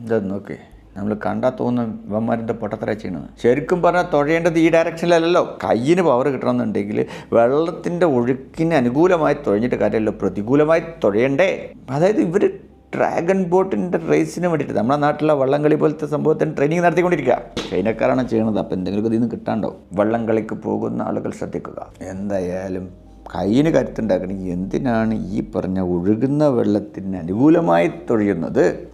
എന്താ നോക്കി നമ്മൾ കണ്ടാൽ തോന്നും ഇവന്മാരിന്റെ പൊട്ടത്തര ചെയ്യണത് ശരിക്കും പറഞ്ഞാൽ തുഴയേണ്ടത് ഈ ഡയറക്ഷനിലല്ലോ കയ്യിന് പവർ കിട്ടണമെന്നുണ്ടെങ്കിൽ വെള്ളത്തിന്റെ ഒഴുക്കിന് അനുകൂലമായി തുഴഞ്ഞിട്ട് കാര്യമല്ലോ പ്രതികൂലമായി തുഴയണ്ടേ. അതായത് ഇവർ ഡ്രാഗൺ ബോട്ടിന്റെ റേസിന് വേണ്ടിയിട്ട് നമ്മുടെ നാട്ടിലെ വള്ളംകളി പോലത്തെ സംഭവത്തിന് ട്രെയിനിങ് നടത്തിക്കൊണ്ടിരിക്കുക ചൈനക്കാരാണ് ചെയ്യണത് അപ്പോൾ എന്തെങ്കിലും ഇതിൽ നിന്ന് കിട്ടാണ്ടോ വള്ളംകളിക്ക് പോകുന്ന ആളുകൾ ശ്രദ്ധിക്കുക. എന്തായാലും കയ്യിന് കരുത്തുണ്ടാക്കണം എന്തിനാണ് ഈ പറഞ്ഞ ഒഴുകുന്ന വെള്ളത്തിന് അനുകൂലമായി തൊഴിയുന്നത്?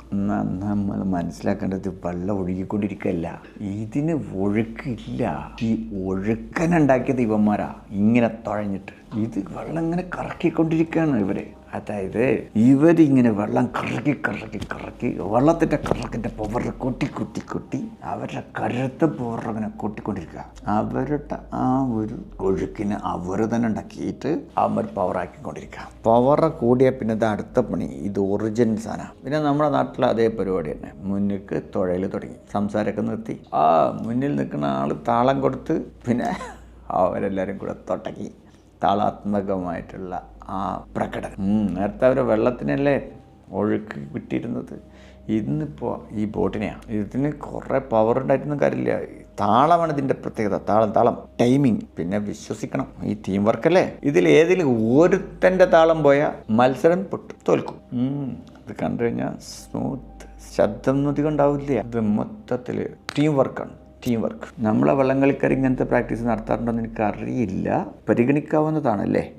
നമ്മൾ മനസ്സിലാക്കേണ്ടത് വെള്ളം ഒഴുകിക്കൊണ്ടിരിക്കല്ല ഇതിന് ഒഴുക്കില്ല. ഈ ഒഴുക്കനുണ്ടാക്കിയത് ഇവന്മാരാ ഇങ്ങനെ തുഴഞ്ഞിട്ട്. ഇത് വെള്ളം ഇങ്ങനെ കറക്കിക്കൊണ്ടിരിക്കുകയാണ് ഇവർ. അതായത് ഇവരിങ്ങനെ വെള്ളം കറക്കി കറക്കി കറക്കി വെള്ളത്തിന്റെ കറക്കിന്റെ പവർ കൊട്ടി കൊട്ടി കൊട്ടി അവരുടെ കരുത്ത പവർ അങ്ങനെ കൊട്ടിക്കൊണ്ടിരിക്കുക. അവരുടെ ആ ഒരു ഒഴുക്കിന് അവർ തന്നെ ഉണ്ടാക്കിയിട്ട് അവർ പവർ ആക്കിക്കൊണ്ടിരിക്കുക. പവർ കൂടിയ പിന്നെ ഇത് അടുത്ത പണി. ഇത് ഒറിജിനൽ സാധനം. പിന്നെ നമ്മുടെ നാട്ടിൽ അതേ പരിപാടി തന്നെ. മുന്നിക്ക് തുഴയിൽ തുടങ്ങി. സംസാരമൊക്കെ നിർത്തി. ആ മുന്നിൽ നിൽക്കുന്ന ആൾ താളം കൊടുത്ത് പിന്നെ അവരെല്ലാവരും കൂടെ തൊട്ടക്കി താളാത്മകമായിട്ടുള്ള ആ പ്രകടനം. നേരത്തെ അവർ വെള്ളത്തിനല്ലേ ഒഴുക്ക് വിട്ടിരുന്നത്? ഇന്നിപ്പോൾ ഈ ബോട്ടിനെയാണ് ഇതിന് കുറേ പവർ ഉണ്ടായിട്ടൊന്നും കാര്യമില്ല. താളമാണ് ഇതിന്റെ പ്രത്യേകത. താളം താളം. ടൈമിങ് പിന്നെ വിശ്വസിക്കണം. ഈ ടീം വർക്കല്ലേ ഇതിൽ ഏതിലും ഒരുത്തന്റെ താളം പോയാൽ മത്സരം പൊട്ടി തോൽക്കും. അത് കണ്ടു കഴിഞ്ഞാൽ സ്മൂത്ത് ശബ്ദം അധികം ഉണ്ടാവില്ല. ഇത് മൊത്തത്തിൽ ടീം വർക്കാണ് ടീം വർക്ക് നമ്മളെ വള്ളംകളിക്കാർ ഇങ്ങനത്തെ പ്രാക്ടീസ് നടത്താറുണ്ടോ എന്ന് എനിക്കറിയില്ല. പരിഗണിക്കാവുന്നതാണല്ലേ?